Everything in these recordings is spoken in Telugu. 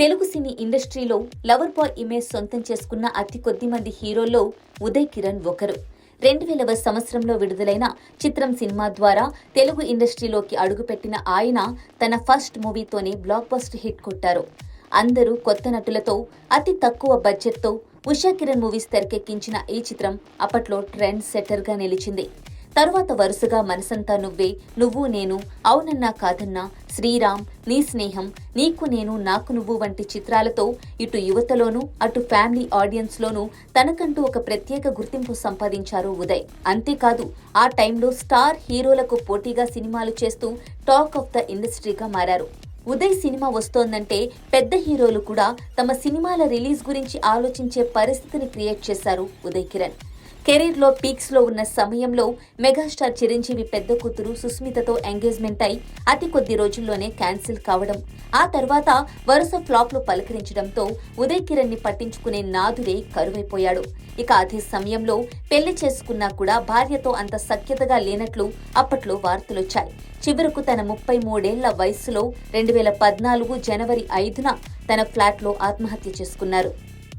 తెలుగు సినీ ఇండస్ట్రీలో లవర్ బాయ్ ఇమేజ్ సొంతం చేసుకున్న అతి కొద్ది మంది హీరోల్లో ఉదయ్ కిరణ్ ఒకరు. రెండు వేలవ సంవత్సరంలో విడుదలైన చిత్రం సినిమా ద్వారా తెలుగు ఇండస్ట్రీలోకి అడుగుపెట్టిన ఆయన తన ఫస్ట్ మూవీతోనే బ్లాక్ బస్ట్ హిట్ కొట్టారు. అందరూ కొత్త నటులతో అతి తక్కువ బడ్జెట్తో ఉషా కిరణ్ మూవీస్ తెరకెక్కించిన ఈ చిత్రం అప్పట్లో ట్రెండ్ సెట్టర్గా నిలిచింది. తరువాత వరుసగా మనసంతా నువ్వే నువ్వు నేను అవునన్నా కాదన్నా శ్రీరామ్ నీ స్నేహం నీకు నేను నాకు నువ్వు వంటి చిత్రాలతో ఇటు యువతలోనూ అటు ఫ్యామిలీ ఆడియన్స్లోనూ తనకంటూ ఒక ప్రత్యేక గుర్తింపు సంపాదించారు ఉదయ్. అంతేకాదు ఆ టైంలో స్టార్ హీరోలకు పోటీగా సినిమాలు చేస్తూ టాక్ ఆఫ్ ద ఇండస్ట్రీగా మారారు. ఉదయ్ సినిమా వస్తోందంటే పెద్ద హీరోలు కూడా తమ సినిమాల రిలీజ్ గురించి ఆలోచించే పరిస్థితిని క్రియేట్ చేశారు ఉదయ్ కిరణ్. కెరీర్లో పీక్స్లో ఉన్న సమయంలో మెగాస్టార్ చిరంజీవి పెద్ద కూతురు సుస్మితతో ఎంగేజ్మెంట్ అయి అతి కొద్ది రోజుల్లోనే క్యాన్సిల్ కావడం. ఆ తర్వాత వరుస ఫ్లాప్లు పలకరించడంతో ఉదయ్ కిరణ్ని పట్టించుకునే నాదుడే కరువైపోయాడు. ఇక అదే సమయంలో పెళ్ళి చేసుకున్నా కూడా భార్యతో అంత సఖ్యతగా లేనట్లు అప్పట్లో వార్తలొచ్చాయి. చివరకు తన ముప్పై మూడేళ్ళ వయస్సులో రెండు వేల పద్నాలుగు జనవరి ఐదున తన ఫ్లాట్లో ఆత్మహత్య చేసుకున్నారు.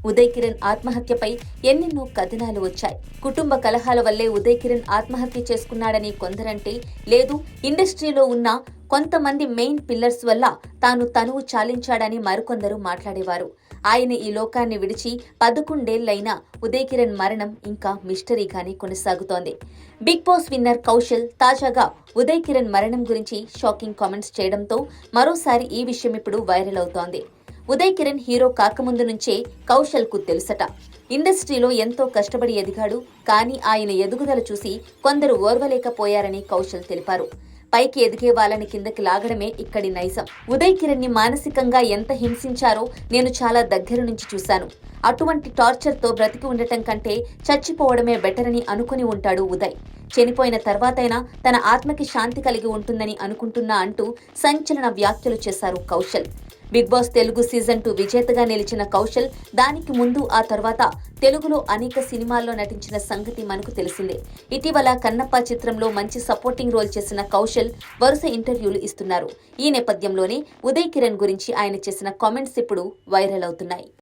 ఉదయ్ కిరణ్ ఆత్మహత్యపై ఎన్నెన్నో కథనాలు వచ్చాయి. కుటుంబ కలహాల వల్లే ఉదయ్ కిరణ్ ఆత్మహత్య చేసుకున్నాడని కొందరంటే లేదు ఇండస్ట్రీలో ఉన్న కొంతమంది మెయిన్ పిల్లర్స్ వల్ల తాను తనువు చాలించాడని మరికొందరు మాట్లాడేవారు. ఆయన ఈ లోకాన్ని విడిచి పదకొండేళ్ళైనా ఉదయ్ కిరణ్ మరణం ఇంకా మిస్టరీగానే కొనసాగుతోంది. బిగ్ బాస్ విన్నర్ కౌశల్ తాజాగా ఉదయ్ కిరణ్ మరణం గురించి షాకింగ్ కామెంట్స్ చేయడంతో మరోసారి ఈ విషయం ఇప్పుడు వైరల్ అవుతోంది. ఉదయ్ కిరణ్ హీరో కాకముందు నుంచే కౌశల్కు తెలుసట. ఇండస్ట్రీలో ఎంతో కష్టపడి ఎదిగాడు కానీ ఆయన ఎదుగుదల చూసి కొందరు ఓర్వలేకపోయారని కౌశల్ తెలిపారు. పైకి ఎదిగే వాళ్ళని కిందకి లాగడమే ఇక్కడి నైజం. ఉదయ్ కిరణ్ని మానసికంగా ఎంత హింసించారో నేను చాలా దగ్గర నుంచి చూశాను. అటువంటి టార్చర్తో బ్రతికి ఉండటం కంటే చచ్చిపోవడమే బెటర్ అని అనుకుని ఉంటాడు ఉదయ్. చనిపోయిన తర్వాతైనా తన ఆత్మకి శాంతి కలిగి ఉంటుందని అనుకుంటున్నా అంటూ సంచలన వ్యాఖ్యలు చేశారు Kaushal. Bigg Boss Telugu season two విజేతగా నిలిచిన కౌశల్ దానికి ముందు ఆ తర్వాత తెలుగులో అనేక సినిమాల్లో నటించిన సంగతి మనకు తెలిసిందే. ఇటీవల కన్నప్ప చిత్రంలో మంచి సపోర్టింగ్ రోల్ చేసిన కౌశల్ వరుస ఇంటర్వ్యూలు ఇస్తున్నారు. ఈ నేపథ్యంలోనే ఉదయ్ కిరణ్ గురించి ఆయన చేసిన కామెంట్స్ ఇప్పుడు వైరల్ అవుతున్నాయి.